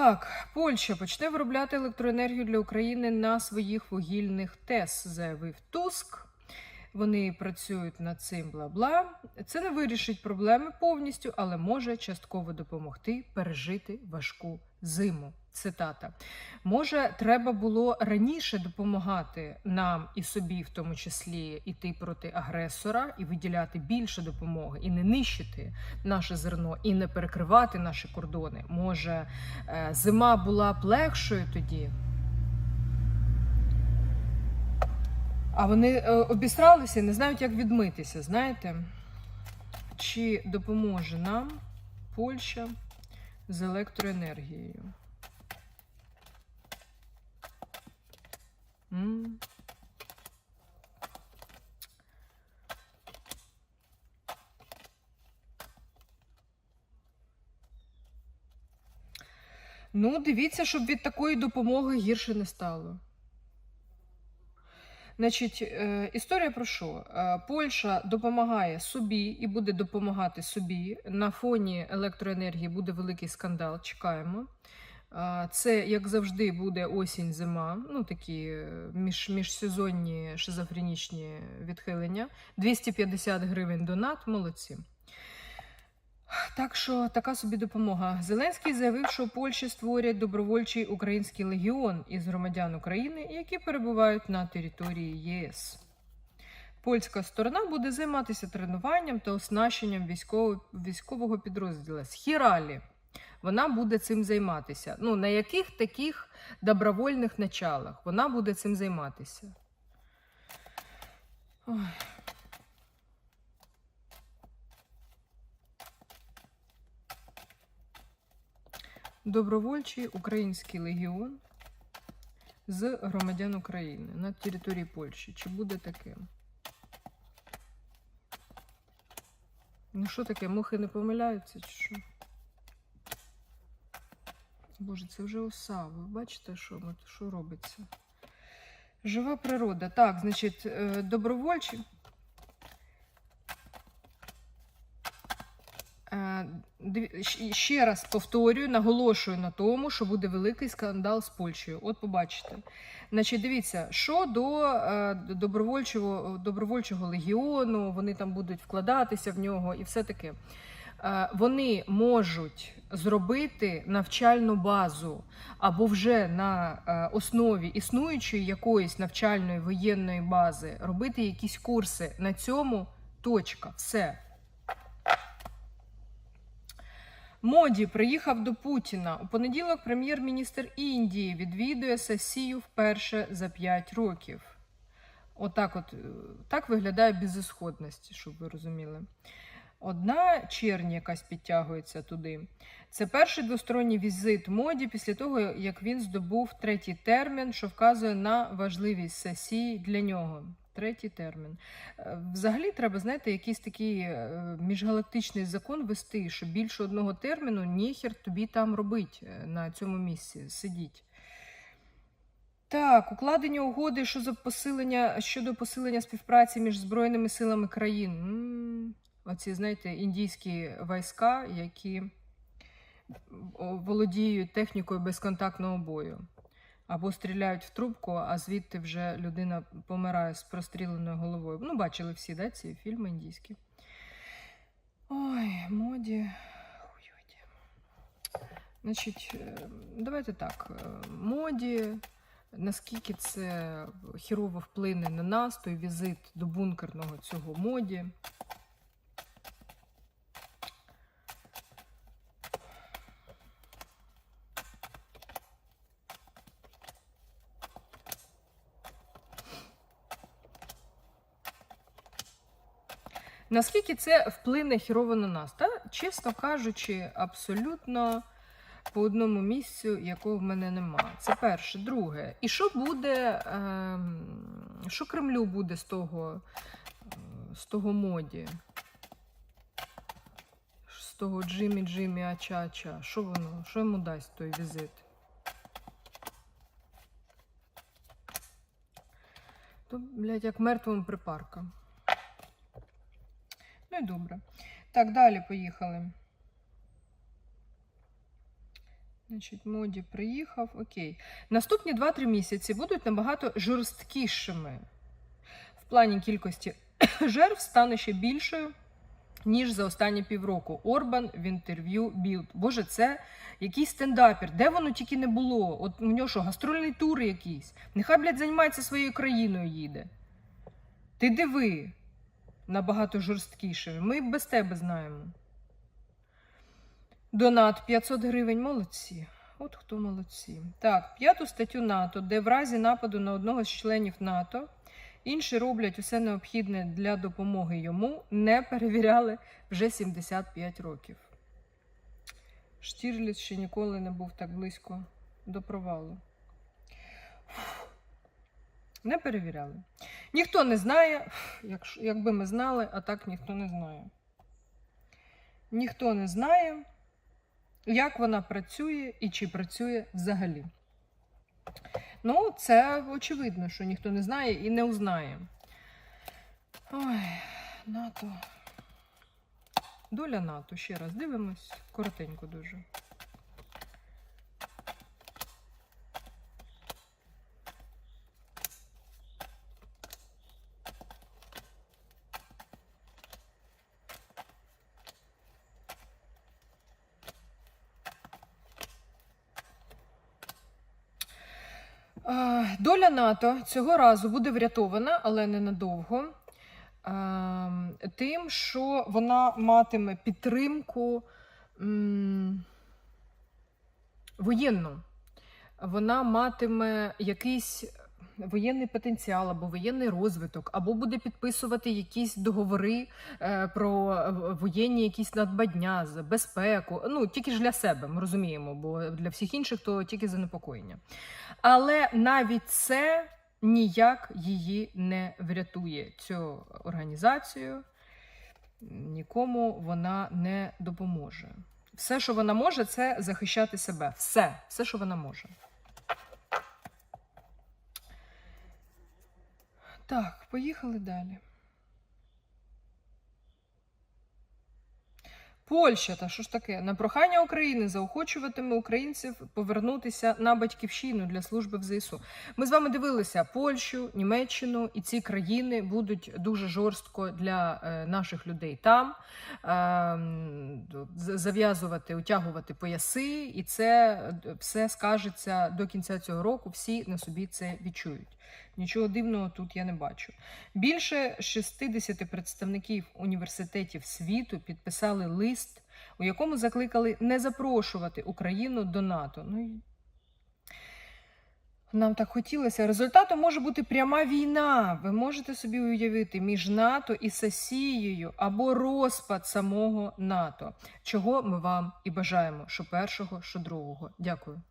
Так, Польща почне виробляти електроенергію для України на своїх вугільних ТЕС, заявив Туск. Вони працюють над цим бла-бла. Це не вирішить проблеми повністю, але може частково допомогти пережити важку зиму. Цитата. Може, треба було раніше допомагати нам і собі, в тому числі, іти проти агресора і виділяти більше допомоги, і не нищити наше зерно, і не перекривати наші кордони. Може, е, зима була б легшою тоді. А вони е, обісралися, не знають, як відмитися. Знаєте, чи допоможе нам Польща з електроенергією? М. Ну, дивіться, щоб від такої допомоги гірше не стало. Значить, е, історія про що? Е, Польща допомагає собі і буде допомагати собі. На фоні електроенергії буде великий скандал. Чекаємо. Е, Це, як завжди, буде осінь-зима, ну такі між, міжсезонні шизофренічні відхилення. 250 гривень донат, молодці. Так що така собі допомога. Зеленський заявив, що Польщі створять добровольчий український легіон із громадян України, які перебувають на території ЄС. Польська сторона буде займатися тренуванням та оснащенням військового, військового підрозділу з Хіралі. Вона буде цим займатися. Ну, на яких таких добровольних началах вона буде цим займатися? Ой. Добровольчий український легіон з громадян України на території Польщі. Чи буде таким? Ну, що таке? Мухи не помиляються, чи що? Боже, це вже оса. Ви бачите, що, що робиться? Жива природа. Так, значить, е, добровольчі. Ще раз повторюю, наголошую на тому, що буде великий скандал з Польщею. От побачите. Значить, дивіться, що до е, добровольчого, добровольчого легіону, вони там будуть вкладатися в нього і все таке. Е, Вони можуть зробити навчальну базу або вже на е, основі існуючої якоїсь навчальної воєнної бази робити якісь курси. На цьому точка. Все. Моді приїхав до Путіна. У понеділок прем'єр-міністр Індії відвідує сесію вперше за 5 років. Отак от, е, так виглядає безісходність, щоб ви розуміли. Одна чернь якась підтягується туди. Це перший двосторонній візит моді після того, як він здобув третій термін, що вказує на важливість сесії для нього. Третій термін. Е, Взагалі треба, знаєте, якийсь такий е, міжгалактичний закон вести, що більше одного терміну ніхер тобі там робить е, на цьому місці. Сидіть. Так, укладення угоди щодо посилення, щодо посилення співпраці між Збройними силами країн. Оці, знаєте, індійські війська, які володіють технікою безконтактного бою. Або стріляють в трубку, а звідти вже людина помирає з простріленою головою. Ну, бачили всі, да, ці фільми індійські. Ой, моді. Значить, е, давайте так. е, Моді, наскільки це хірово вплине на нас, той візит до бункерного цього моді. Наскільки це вплине хірово на нас? Та, чесно кажучи, абсолютно по одному місцю, якого в мене нема. Це перше. Друге. І що буде, ем, що Кремлю буде з того, з того моді? З того Джимі Джимі Ача-Ача? Що воно? Що йому дасть той візит? То, блядь, як мертвому припарка. І добре. Так, далі поїхали. Значить, моді приїхав. Окей. Наступні 2-3 місяці будуть набагато жорсткішими. В плані кількості жертв стане ще більшою, ніж за останні півроку. Орбан в інтерв'ю Білд. Боже, це якийсь стендапер. Де воно тільки не було? От у нього що, гастрольний тур якийсь. Нехай, блядь, займається своєю країною їде. Ти диви набагато жорсткіше. Ми без тебе знаємо. Донат 500 гривень. Молодці. От хто молодці. Так, п'яту статтю НАТО, де в разі нападу на одного з членів НАТО інші роблять усе необхідне для допомоги йому, не перевіряли вже 75 років. Штірліц ще ніколи не був так близько до провалу. Не перевіряли. Ніхто не знає, якби ми знали, а так ніхто не знає. Ніхто не знає, як вона працює і чи працює взагалі. Ну, це очевидно, що ніхто не знає і не узнає. Ой, НАТО. Доля НАТО. Ще раз дивимось. Коротенько дуже. Доля НАТО цього разу буде врятована, але ненадовго. а, Тим, що вона матиме підтримку воєнну. Вона матиме якийсь воєнний потенціал або воєнний розвиток, або буде підписувати якісь договори е, про воєнні якісь надбання, з- безпеку. Ну, тільки ж для себе, ми розуміємо, бо для всіх інших то тільки занепокоєння. Але навіть це ніяк її не врятує. Цю організацію нікому вона не допоможе. Все, що вона може, це захищати себе. Все, все, що вона може. Так, поїхали далі. Польща, та що ж таке? На прохання України заохочуватиме українців повернутися на батьківщину для служби в ЗСУ. Ми з вами дивилися Польщу, Німеччину, і ці країни будуть дуже жорстко для е, наших людей там ем, зав'язувати, утягувати пояси, і це е, все скажеться до кінця цього року. Всі на собі це відчують. Нічого дивного тут я не бачу. Більше 60 представників університетів світу підписали лист, у якому закликали не запрошувати Україну до НАТО. Ну, нам так хотілося. Результатом може бути пряма війна. Ви можете собі уявити між НАТО і Сесією або розпад самого НАТО, чого ми вам і бажаємо, що першого, що другого. Дякую.